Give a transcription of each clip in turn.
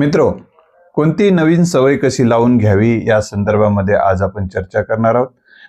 मित्रो कोणती नवीन सवय कशी लावून घ्यावी या संदर्भामध्ये आज आपण चर्चा करणार आहोत.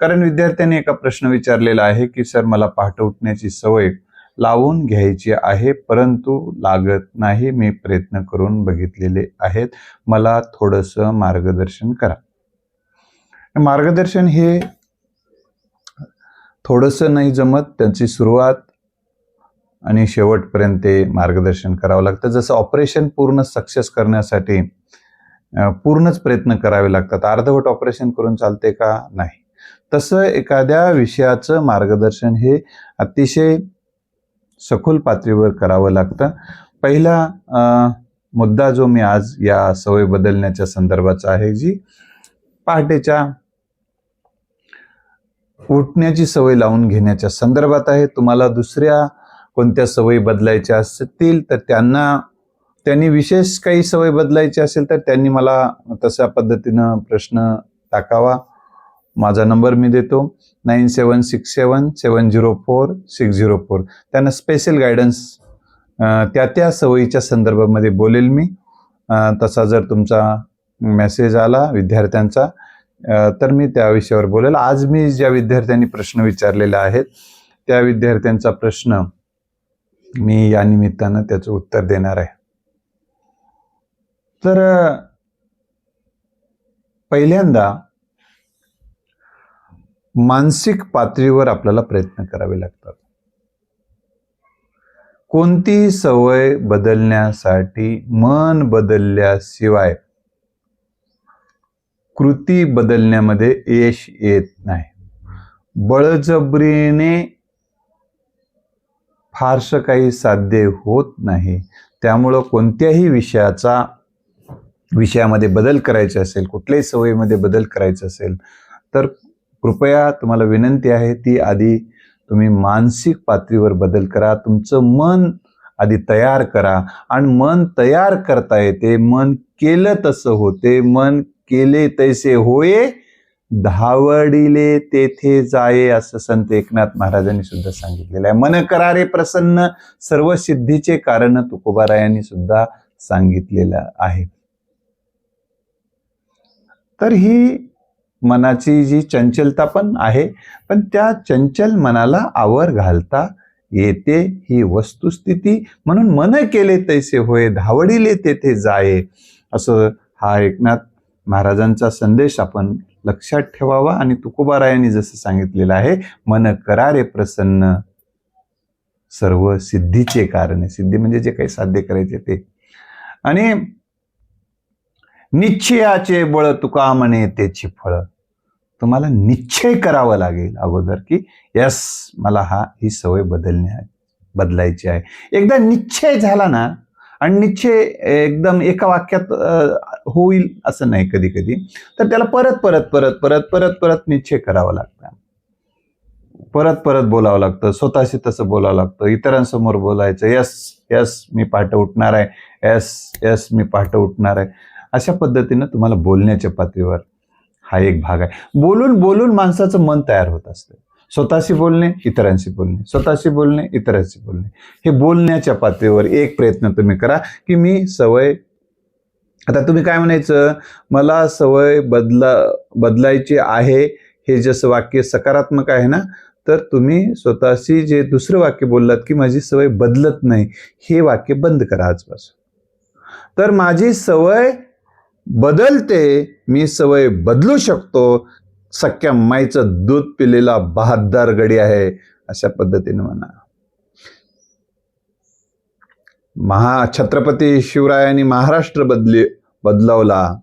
कारण विद्यार्थ्यांनी एका प्रश्न विचारलेला आहे की सर मला पहाटे उठण्याची सवय लावून घ्यायची आहे परंतु लागत नाही मी प्रयत्न करून बघितलेले आहेत. मला थोडंसं मार्गदर्शन करा. मार्गदर्शन हे थोडंसं नाही जमत त्यांची सुरुवात आणि शेवटपर्यंत ते मार्गदर्शन करावं लागतं. जसं ऑपरेशन पूर्ण सक्सेस करण्यासाठी पूर्णच प्रयत्न करावे लागतात. अर्धवट ऑपरेशन करून चालते का? नाही. तसं एखाद्या विषयाचं मार्गदर्शन हे अतिशय सखोल पातळीवर करावं लागतं. पहिला मुद्दा जो मी आज या सवय बदलण्याच्या संदर्भाचा आहे जी पहाटेच्या उठण्याची सवय लावून घेण्याच्या संदर्भात आहे. तुम्हाला दुसऱ्या कोणत्या सवयी बदलायच्या असतील तर त्यांना त्यांनी विशेष काही सवय बदलायची असेल तर त्यांनी मला तशा पद्धतीनं प्रश्न टाकावा. माझा नंबर मी देतो. Nine seven six seven seven zero four six zero four. त्यांना स्पेशल गायडन्स त्या त्या सवयीच्या संदर्भामध्ये बोलेल मी. तसा जर तुमचा मेसेज आला विद्यार्थ्यांचा तर मी त्या विषयावर बोलेल. आज मी ज्या विद्यार्थ्यांनी प्रश्न विचारलेले आहेत त्या विद्यार्थ्यांचा प्रश्न मी या निमित्तानं त्याचं उत्तर देणार आहे. तर पहिल्यांदा मानसिक पातळीवर आपल्याला प्रयत्न करावे लागतात. कोणती सवय बदलण्यासाठी मन बदलल्याशिवाय कृती बदलण्यामध्ये यश येत नाही. बळजबरीने फारसं काही साध्य होत नाही. त्यामुळं कोणत्याही विषयाचा विषयामध्ये बदल करायचे असेल कुठल्याही सवयीमध्ये बदल करायचा असेल तर कृपया तुम्हाला विनंती आहे ती आधी तुम्ही मानसिक पातळीवर बदल करा तुमचं मन आधी तयार करा. आणि मन तयार करता येते मन केलं तसं होते मन केले तैसे होये धावडिले तेथे जाये असं संत एकनाथ महाराजांनी सुद्धा सांगितलेलं आहे. मन करारे प्रसन्न सर्व सिद्धीचे कारण तुकोबारायांनी सुद्धा सांगितलेलं आहे. तर ही मनाची जी चंचलता पण आहे पण त्या चंचल मनाला आवर घालता येते ही वस्तुस्थिती. म्हणून मन केले तैसे होय धावडिले तेथे जाये असं हा एकनाथ महाराजांचा संदेश आपण लक्षात ठेवावा आणि तुकोबारायांनी जसं सांगितलेलं आहे मन करारे प्रसन्न. सर्व सिद्धीचे कारण. आहे सिद्धी म्हणजे जे काही साध्य करायचे ते. आणि निश्चयाचे बळ तुका म्हणे त्याची फळ. तुम्हाला निश्चय करावा लागेल अगोदर की यस मला हा ही सवय बदलण्या बदलायची आहे. एकदा निश्चय झाला ना आणि निश्चय एकदम एका वाक्यात होईल असं नाही कधी कधी तर त्याला परत परत परत परत परत परत निश्चय करावा लागतं. परत परत बोलावं लागतं. स्वतःशी तसं बोलावं लागतं. इतरांसमोर बोलायचं. यस यस मी पहाटे उठणार आहे. यस यस मी पहाटे उठणार आहे. अशा पद्धतीनं तुम्हाला बोलण्याच्या पातळीवर हा एक भाग आहे. बोलून बोलून माणसाचं मन तयार होत असतं. स्वतःशी बोलणे इतरांशी बोलणे. स्वतःशी बोलणे इतरांशी बोलणे. हे बोलण्याच्या पातळीवर एक प्रयत्न तुम्ही करा की मी सवय आता तुम्ही काय म्हणायचं? मला सवय बदला बदलायची आहे हे जसं वाक्य सकारात्मक आहे ना तर तुम्ही स्वतःशी जे दुसरं वाक्य बोललात की माझी सवय बदलत नाही हे वाक्य बंद करा आजपासून. तर माझी सवय बदलते मी सवय बदलू शकतो सख्या माईचं दूध पिलेला बहाद्दार गडी आहे अशा पद्धतीने म्हणा. महा छत्रपती शिवरायांनी महाराष्ट्र बदली बदलवला.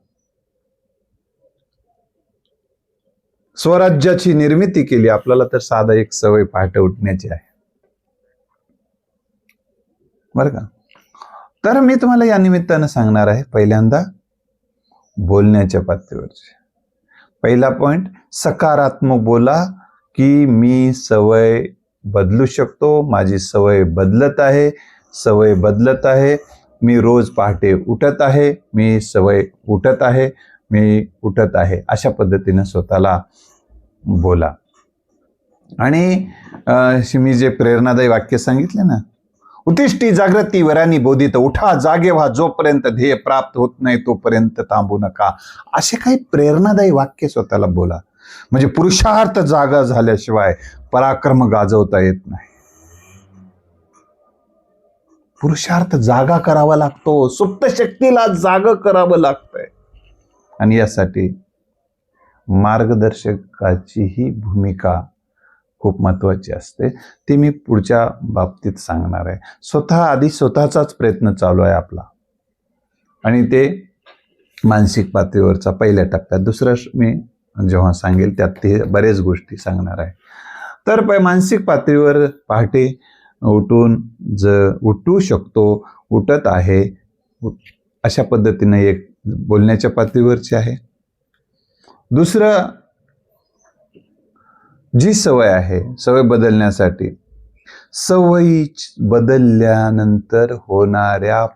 स्वराज्याची निर्मिती केली आपल्याला तर साधा एक सवय पहाटे उठण्याची आहे. बरं का? तर मी तुम्हाला या निमित्तानं सांगणार आहे पहिल्यांदा बोलण्याच्या पातळीवरची. पहिला पॉईंट सकारात्मक बोला की मी सवय बदलू शकतो माझी सवय बदलत आहे सवय बदलत आहे मी रोज पहाटे उठत आहे मी सवय उठत आहे मी उठत आहे. अशा पद्धतीनं स्वतःला बोला. आणि मी जे प्रेरणादायी वाक्य सांगितले ना उत्तिष्ठी जागृती वरानी बोधित उठा जागे व्हा जोपर्यंत ध्येय प्राप्त होत नाही तोपर्यंत थांबू नका. असे काही प्रेरणादायी वाक्य स्वतःला बोला. म्हणजे पुरुषार्थ जागा झाल्याशिवाय पराक्रम गाजवता येत नाही. पुरुषार्थ जागा करावा लागतो. सुप्त शक्तीला जाग करावं लागतंय. आणि यासाठी मार्गदर्शकाचीही भूमिका खूप महत्त्वाची असते. ती मी पुढच्या बाबतीत सांगणार आहे. स्वतः आधी स्वतःचाच प्रयत्न चालू आहे आपला. आणि ते मानसिक पातळीवरचा पहिल्या टप्प्यात. दुसरं मी जेव्हा सांगेल त्यात ते बरेच गोष्टी सांगणार आहे. तर प- मानसिक पातळीवर पहाटे उठून ज उठू शकतो उठत आहे. उठ- अशा पद्धतीने एक बोलण्याच्या पातळीवरची आहे. दुसरं जी सवय आहे सवय बदलण्यासाठी सवयी बदलल्यानंतर होणाऱ्या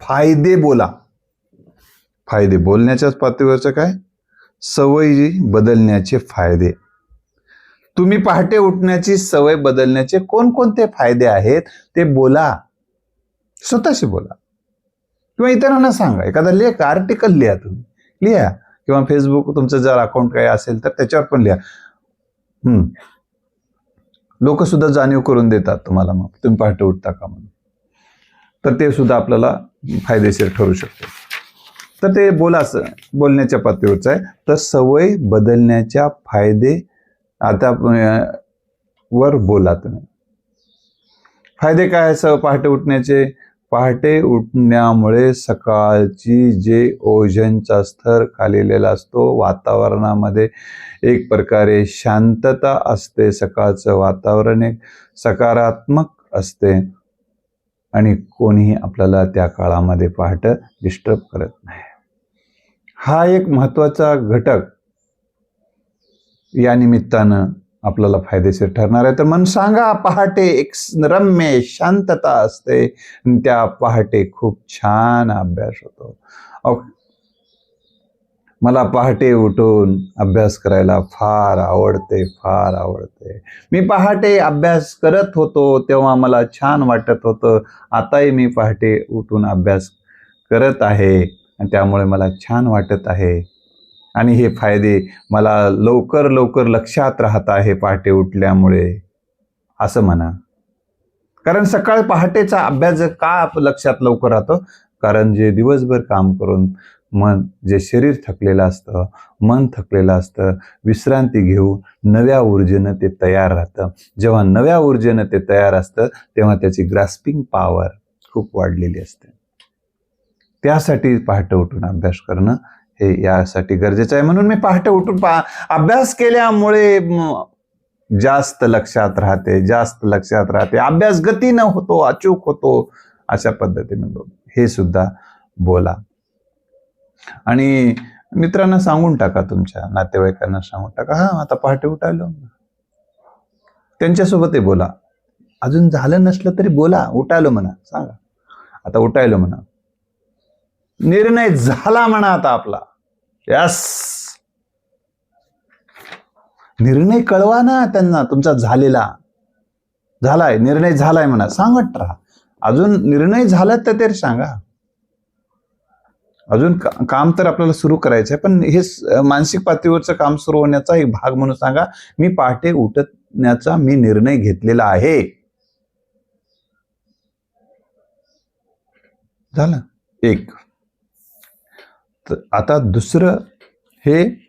फायदे बोला. फायदे बोलण्याच्याच पातळीवरचं काय? सवयी बदलण्याचे फायदे. तुम्ही पहाटे उठण्याची सवय बदलण्याचे कोणकोणते फायदे आहेत ते बोला. स्वतःशी बोला. किंवा इतरांना सांगा. एखादा लेख आर्टिकल लिहा तुम्ही. लिहा. किंवा फेसबुक तुमचं जर अकाउंट काही असेल तर त्याच्यावर पण लिहा. लोक सुद्धा जाणीव करून देतात तुम्हाला मग. तुम्ही पहाटे उठता का म्हणून. तर ते सुद्धा आपल्याला फायदेशीर ठरू शकते. तर ते बोला असं बोलण्याच्या पातळीवरचं आहे. तर सवय बदलण्याच्या फायदे आता वर बोला तुम्ही. फायदे काय आहे स पहाटे उठण्याचे? पहाटे उठण्यामुळे सकाळची जे ओझनचा स्तर खालीलेला असतो वातावरणामध्ये एक प्रकारे शांतता असते सकाळचं वातावरण एक सकारात्मक असते आणि कोणीही आपल्याला त्या काळामध्ये पहाटं डिस्टर्ब करत नाही. हा एक महत्त्वाचा घटक या निमित्तानं आपल्याला फायदेशीर ठरणार आहे. तर मन सांगा पहाटे एक रम्य शांतता असते आणि त्या पहाटे खूप छान अभ्यास होतो. मला पहाटे उठून अभ्यास करायला फार आवडते फार आवडते. मी पहाटे अभ्यास करत होतो तेव्हा मला छान वाटत होतं. आताही मी पहाटे उठून अभ्यास करत आहे आणि त्यामुळे मला छान वाटत आहे. आणि हे फायदे मला लवकर लवकर लक्षात राहत आहे पहाटे उठल्यामुळे. असं म्हणा. कारण सकाळ पहाटेचा अभ्यास का लक्षात लवकर राहतो कारण जे दिवसभर काम करून मन जे शरीर थकलेलं असतं मन थकलेलं असतं विश्रांती घेऊन नव्या ऊर्जेनं ते तयार राहतं. जेव्हा नव्या ऊर्जेनं ते तयार असतं तेव्हा त्याची ग्रास्पिंग पॉवर खूप वाढलेली असते. त्यासाठी पहाटे उठून अभ्यास करणं हे यासाठी गरजेचं आहे. म्हणून मी पहाटे उठून पा अभ्यास केल्यामुळे जास्त लक्षात राहते जास्त लक्षात राहते. अभ्यास गतीनं होतो अचूक होतो अशा पद्धतीने हे सुद्धा बोला. आणि मित्रांना सांगून टाका तुमच्या नातेवाईकांना सांगून टाका. हा आता पहाटे उठायलो त्यांच्यासोबतही बोला. अजून झालं नसलं तरी बोला. उठायलो म्हणा. सांगा. आता उठायलो म्हणा. निर्णय झाला म्हणा आता आपला. यस निर्णय कळवा ना त्यांना तुमचा झालेला. झालाय निर्णय झालाय म्हणा. सांगत राहा. अजून निर्णय झाला तर तरी सांगा. अजून काम तर आपल्याला सुरू करायचं आहे पण हे मानसिक पातळीवरचं काम सुरू होण्याचा एक भाग म्हणून सांगा. मी पहाटे उठण्याचा मी निर्णय घेतलेला आहे. झालं? एक. आता दुसरं हे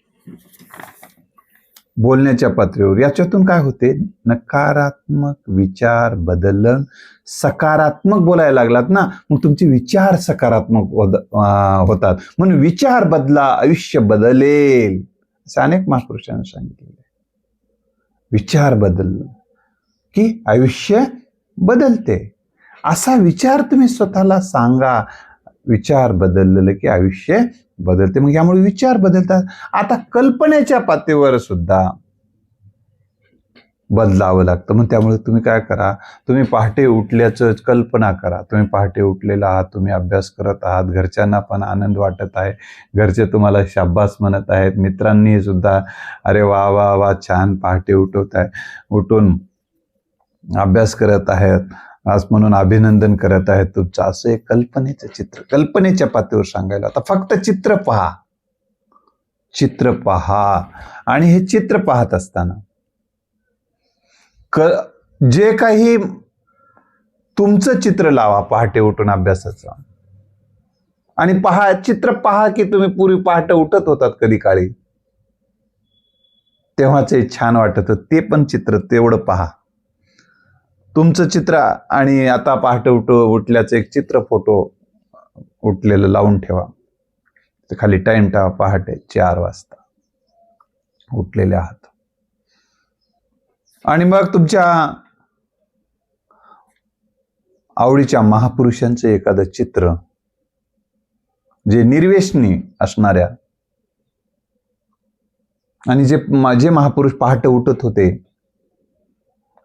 बोलण्याच्या पातळीवर. याच्यातून काय होते? नकारात्मक विचार बदलन सकारात्मक बोलायला लागलात ना मग तुमचे विचार सकारात्मक अं, होतात. म्हणून विचार बदला आयुष्य बदलेल. असे अनेक महापुरुषांनी सांगितलेलं विचार बदल की आयुष्य बदलते. असा विचार तुम्ही स्वतःला सांगा. विचार बदललेलं की आयुष्य बदलते. मग यामुळे विचार बदलतात. आता कल्पनेच्या पातळीवर सुद्धा बदलावं लागतं. मग त्यामुळे तुम्ही काय करा? तुम्ही पहाटे उठल्याचं कल्पना करा. तुम्ही पहाटे उठलेला आहात तुम्ही अभ्यास करत आहात घरच्यांना पण आनंद वाटत आहे. घरचे तुम्हाला शाब्बास म्हणत आहेत. मित्रांनी सुद्धा अरे वा वा वा छान पहाटे उठवत आहे उठून अभ्यास करत आहेत. आज म्हणून अभिनंदन करत आहे तुमचं असं एक कल्पनेचं चित्र कल्पनेच्या पातळीवर सांगायला. आता फक्त चित्र पहा. चित्र पहा. आणि हे चित्र पाहत असताना क जे काही तुमचं चित्र लावा पहाटे उठून अभ्यासाचं. आणि पहा चित्र पहा की तुम्ही पूर्वी पहाटे उठत होतात कधी काळी. तेव्हाच हे छान वाटत ते पण चित्र तेवढं पहा. तुमचं चित्र आणि आता पहाटे उठ उठल्याचं एक चित्र फोटो उठलेलं लावून ठेवा. खाली टाइम ठेवा पहाटे चार वाजता. उठलेले आहात. आणि मग तुमच्या आवडीच्या महापुरुषांचं एखादं चित्र जे निर्वेशनी असणाऱ्या आणि जे माझे महापुरुष पहाटे उठत होते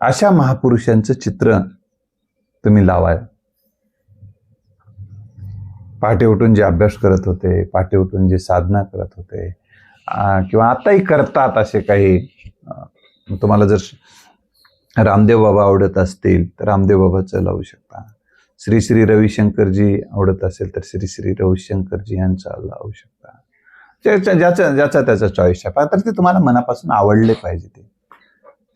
अशा महापुरुषांचं चित्र तुम्ही लावाय पहाटे उठून जे अभ्यास करत होते पहाटे उठून जे साधना करत होते किंवा आताही करतात असे काही तुम्हाला जर रामदेव बाबा आवडत असतील तर रामदेव बाबाचं लावू शकता. श्री श्री रविशंकरजी आवडत असेल तर श्री श्री रविशंकरजी यांचा लावू शकता. ज्याचा ज्याचा त्याचा चॉईस आहे. तर ते तुम्हाला मनापासून आवडले पाहिजे ते.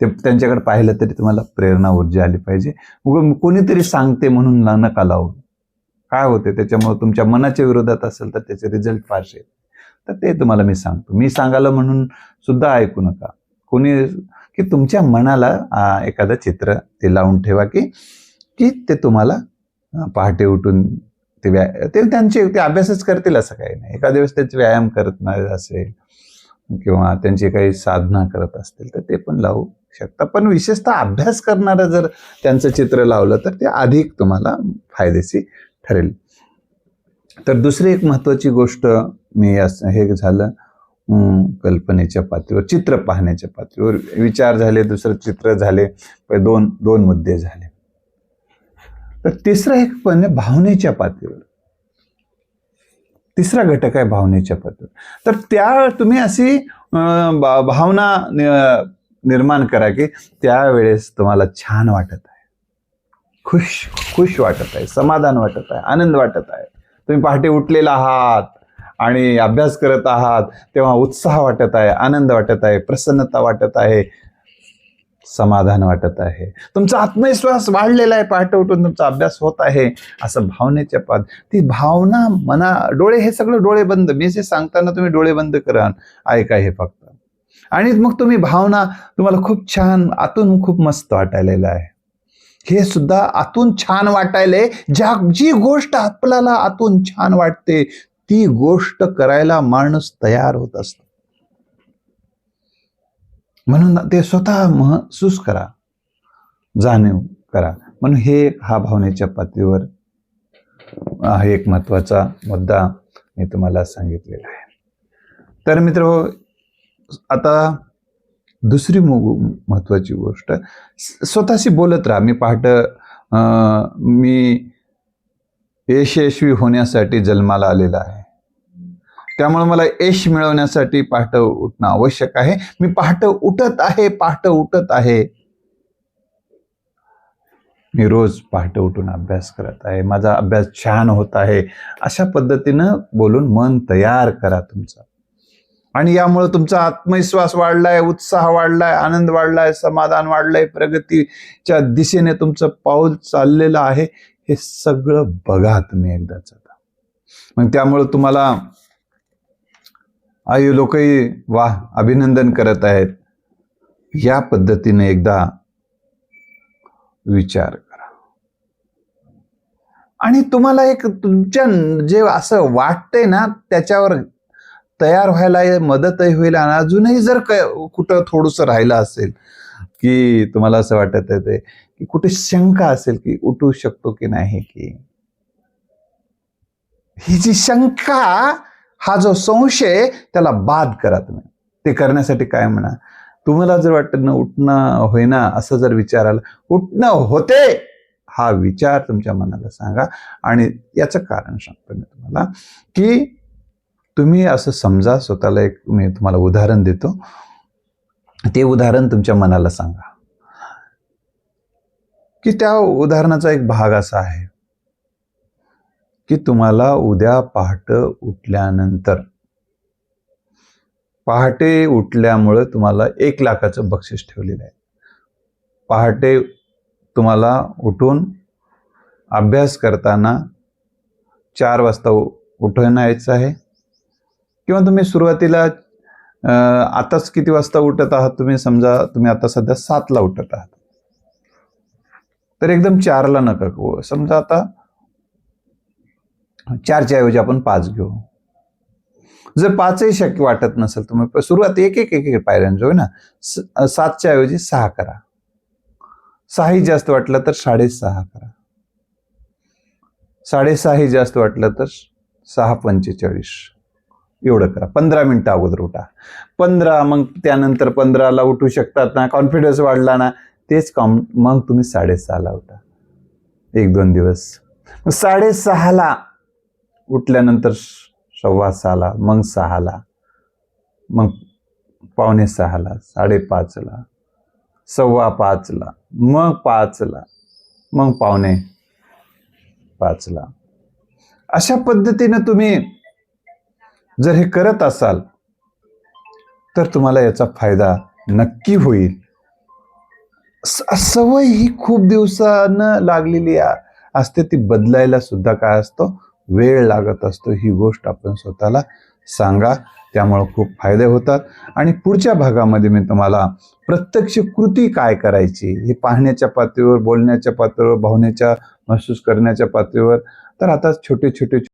ते त्यांच्याकडे पाहिलं तरी तुम्हाला प्रेरणा ऊर्जा आली पाहिजे. मग कोणीतरी सांगते म्हणून न- नका लावू. काय होते त्याच्यामुळे तुमच्या मनाच्या विरोधात असेल तर त्याचे रिझल्ट फारसे. आहेत. तर ते तुम्हाला मी सांगतो. मी सांगायला म्हणून सुद्धा ऐकू नका. कोणी की तुमच्या मनाला एखादं चित्र ते लावून ठेवा की की ते तुम्हाला पहाटे उठून ते व्या ते त्यांचे ते अभ्यासच करतील असं काही नाही. एखाद्या वेळेस त्यांचे व्यायाम करत नाही असेल किंवा त्यांची काही साधना करत असतील तर ते पण लावू. शकता. पण विशेषतः अभ्यास करणारं जर त्यांचं चित्र लावलं तर ते अधिक तुम्हाला फायदेशीर ठरेल. तर दुसरी एक महत्त्वाची गोष्ट मी हे झालं कल्पनेच्या पातळीवर चित्र पाहण्याच्या पातळीवर. विचार झाले दुसरं चित्र झाले दोन दोन मुद्दे झाले. तर तिसरं एक पण भावनेच्या पातळीवर. तिसरा घटक आहे भावनेच्या पातळीवर. तर त्या तुम्ही अशी भावना निर्माण करा की त्यावेळेस तुम्हाला छान वाटत आहे. खुश खुश वाटत आहे समाधान वाटत आहे आनंद वाटत आहे. तुम्ही पहाटे उठलेला आहात आणि अभ्यास करत आहात तेव्हा उत्साह वाटत आहे आनंद वाटत आहे प्रसन्नता वाटत आहे समाधान वाटत आहे. तुमचा आत्मविश्वास वाढलेला आहे पहाटे उठून तुमचा अभ्यास होत आहे असं भावनेच्या पाद. ती भावना मना डोळे हे सगळं डोळे बंद. मी जे सांगताना तुम्ही डोळे बंद करा ऐका हे फक्त. आणि मग तुम्ही भावना तुम्हाला खूप छान आतून खूप मस्त वाटायलेलं आहे. हे सुद्धा आतून छान वाटायले. ज्या जी गोष्ट आपल्याला आतून छान वाटते ती गोष्ट करायला माणूस तयार होत असतो. म्हणून ते स्वतः महसूस करा. जाणीव करा. म्हणून हे हा भावनेच्या पातळीवर हा एक महत्त्वाचा मुद्दा मी तुम्हाला सांगितलेला आहे. तर मित्र हो, आता दुसरी महत्वाची गोष्ट स्वतःशी बोलत राहा. मी पहाट मी यशस्वी होण्यासाठी जन्माला आलेला आहे. त्यामुळे मला यश मिळवण्यासाठी पहाट उठणं आवश्यक आहे. मी पहाट उठत आहे पहाट उठत आहे. मी रोज पहाटे उठून अभ्यास करत आहे. माझा अभ्यास छान होत आहे. अशा पद्धतीनं बोलून मन तयार करा तुमचं. आणि यामुळे तुमचा आत्मविश्वास वाढलाय उत्साह वाढलाय आनंद वाढलाय समाधान वाढलंय प्रगतीच्या दिशेने तुमचं पाऊल चाललेलं आहे. हे सगळं बघा तुम्ही एकदाच आता मग त्यामुळे तुम्हाला आई लोकही वा अभिनंदन करत आहेत. या पद्धतीने एकदा विचार करा. आणि तुम्हाला एक तुमच्या जे असं वाटतंय ना त्याच्यावर तयार व्हायला मदतही होईल आणि अजूनही जर कुठं थोडंसं राहिलं असेल की तुम्हाला असं वाटत आहे ते की कुठे शंका असेल की उठू शकतो की नाही की. ही जी शंका हा जो संशय त्याला बाद करा तुम्ही. ते करण्यासाठी काय म्हणा. तुम्हाला जर वाटत ना उठणं होईना असं जर विचार आला उठणं होते हा विचार तुमच्या मनाला सांगा. आणि याचं कारण सांगतो मी तुम्हाला की तुम्ही असं समजा स्वतःला एक मी तुम्हाला उदाहरण देतो. ते उदाहरण तुमच्या मनाला सांगा. की त्या उदाहरणाचा एक भाग असा आहे. की तुम्हाला उद्या पहाटं उठल्यानंतर पहाटे उठल्यामुळे तुम्हाला एक लाखाचं बक्षीस ठेवलेलं आहे. पहाटे तुम्हाला उठून अभ्यास करताना चार वाजता उठवण्याचं उठून यायचं आहे. किंवा तुम्ही सुरुवातीला आताच किती वाजता उठत आहात? तुम्ही समजा तुम्ही आता सध्या सातला उठत आहात. तर एकदम चारला नका करू समजा आता चारच्या ऐवजी आपण पाच घेऊ. जर पाचही शक्य वाटत नसेल तुम्ही सुरुवात एक एक एक एक पायऱ्यांचं होय ना. सातच्या ऐवजी सहा करा. सहाही जास्त वाटलं तर साडेसहा करा. साडेसहाही जास्त वाटलं तर सहा पंचेचाळीस. एवढं करा. पंधरा मिनटं अगोदर उठा. पंधरा मग त्यानंतर पंधराला उठू शकतात ना कॉन्फिडन्स वाढला ना तेच कॉम मग तुम्ही साडेसहाला उठा. एक दोन दिवस. मग साडेसहाला उठल्यानंतर सव्वा सहाला मग सहाला मग पावणे सहाला साडेपाचला सव्वा पाचला मग पाचला मग पावणे पाचला. अशा पद्धतीनं तुम्ही जर हे करत असाल तर तुम्हाला याचा फायदा नक्की होईल. सवय ही खूप दिवसानं लागलेली असते. ती बदलायला सुद्धा काय असतो? वेळ लागत असतो. ही गोष्ट आपण स्वतःला सांगा. त्यामुळं खूप फायदे होतात. आणि पुढच्या भागामध्ये मी तुम्हाला प्रत्यक्ष कृती काय करायची हे पाहण्याच्या पातळीवर बोलण्याच्या पातळीवर भावनेच्या महसूस करण्याच्या पातळीवर तर आता छोटे छोटे